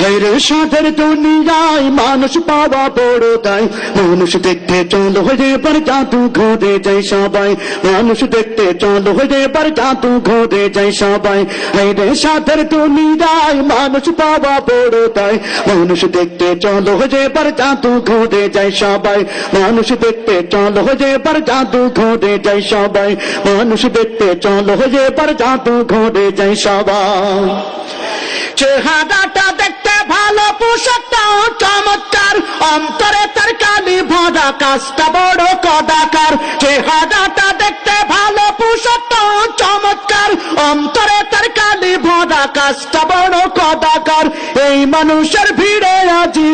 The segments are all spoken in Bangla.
হেরে সাদের দুনিয়ায় মানুষ পাওয়া বড় তাই মানুষ দেখতে চলো হয়ে পর জাদু ঘরে যাই সবাই। মানুষ দেখতে চলো হয়ে পর জাদু ঘরে যাই সবাই। হেরে সাদের দুনিয়ায় মানুষ পাওয়া বড় তাই মানুষ দেখতে চলো হয়ে পর জাদু ঘরে যাই সবাই। মানুষ দেখতে চলো হয়ে পর জাদু ঘরে যাই সবাই। মানুষ দেখতে চলো হয়ে পর জাদু ঘরে যাই সবাই। চেহারাটা চমৎকার। অন্তরে তার কালি কাজটা বড় কদাকার। চেহারাটা দেখতে ভালো পোশাকটাও চমৎকার। অন্তরে তার কালি ভরা কাজটা বড় কদাকার। এই মানুষের ভিড়ে আজি,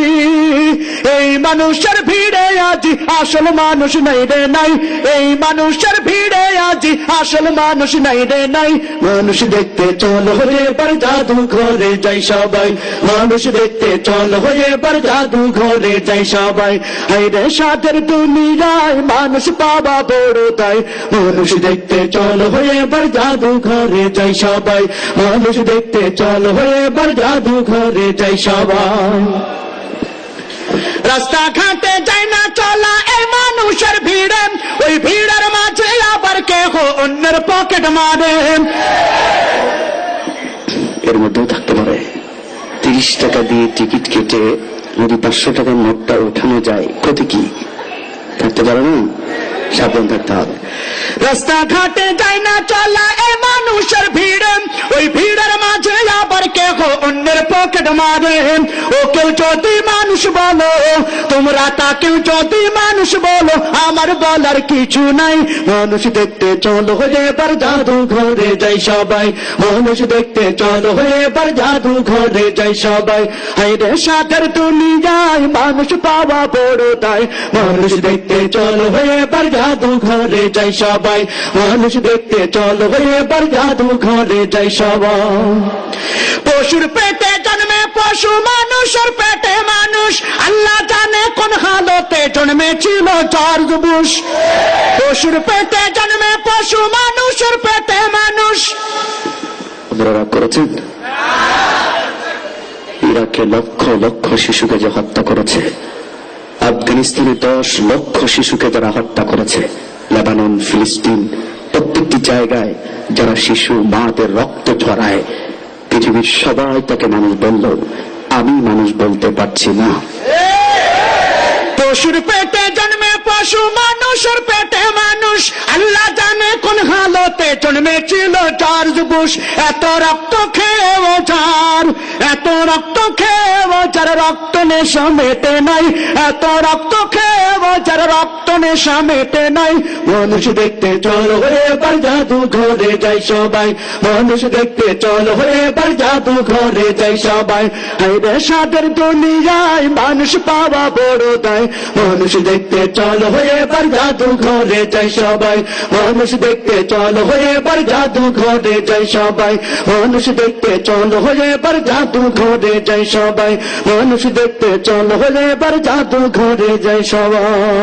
এই মানুষের ভিড়ে আজি আসল মানুষ নাই রে নাই। এই মানুষের ভিড়ে আজি আসল মানুষ নাই রে নাই। মানুষ দেখতে চল হয়ে এবার জাদু ঘরে যাই সবাই। মানুষ দেখতে চল হয়ে এবার জাদু ঘরে যাই সবাই। হাই রে সাদের দুনিয়ায় মানুষ পাবা বড় তাই মানুষ দেখতে চল হয়ে এবার জাদু ঘরে যাই সবাই। মানুষ দেখতে চল হয়ে এবার জাদু ঘরে যাই সবাই। রাস্তাঘাটে যাই না চলা এই মানুষের ভিড়ে। ওই ভিড়ের মাঝে আবার কেহ অন্যের পকেট মারে। এর মধ্যেও থাকতে পারে। তিরিশ টাকা দিয়ে টিকিট কেটে যদি পাঁচশো টাকার নোটটা ওঠানো যায় ক্ষতি কি? থাকতে পারে না? সাবধান থাকতে হবে। রাস্তাঘাটে যাই না চলা এই মানুষের ভিড়ে। ওই ভিড়ের কেহ অন্যের পকেট মারে ও কেউ যদি মানুষ বলো তোমরা তাকেও যদি মানুষ বলো আমার বলার কিছু নাই মানুষ দেখতে চলো হয়ে এবার জাদু ঘরে যাই সবাই মানুষ দেখতে চলো হয়ে এবার জাদু ঘরে যাই সবাই হাইরে সাগর দুনিয়ায় মানুষ পাওয়া বড় তাই মানুষ দেখতে চলো হয়ে এবার জাদু ঘরে যাই সবাই মানুষ দেখতে চলো হয়ে এবার জাদু ঘরে যাই সবাই পশুর পেটে জন্মে, পশু মানুষের পেটে মানুষ। আল্লাহ জানে কোন হালতে জন্মেছিল জর্জ বুশ। পশুর পেটে জন্মে, পশু মানুষের পেটে মানুষ। আপনারা করেছেন? ইরাকে লক্ষ লক্ষ শিশুকে যে হত্যা করেছে। আফগানিস্তানে দশ লক্ষ শিশুকে যারা হত্যা করেছে। লেবানন, ফিলিস্তিন, প্রত্যেকটি জায়গায় যারা শিশু, মাদের রক্ত ঝরায় পৃথিবীর সবাই তাকে মানুষ বলল আমি মানুষ বলতে পারছি না। পশুর পেটে জন্মে পশু মানুষের পেটে মানুষ। আল্লাহ জানে কোন হালতে জন্মেছিল জর্জ বুশ এত রক্ত খেয়েও যার, এত রক্ত খেয়েও যার। রক্ত নেশা মেটে নাই, এত রক্ত খেয়েও যার। রক্ত নেশা মেটে নাই। মানুষ দেখতে চল চলো এবার জাদু ঘরে যাই সবাই। মানুষ দেখতে চল চলো এবার জাদু ঘরে যাই সবাই। হাইরে সাদের দুনিয়ায় মানুষ পাওয়া বড় দায়। মানুষ দেখতে চলো পর জাদু ঘরে যাই সবাই। মানুষ দেখতে চলো পর জাদু ঘরে যাই সবাই। মানুষ দেখতে চলো পর জাদু ঘরে যাই সবাই। মানুষ দেখতে চলো পর জাদু ঘরে যাই সবাই।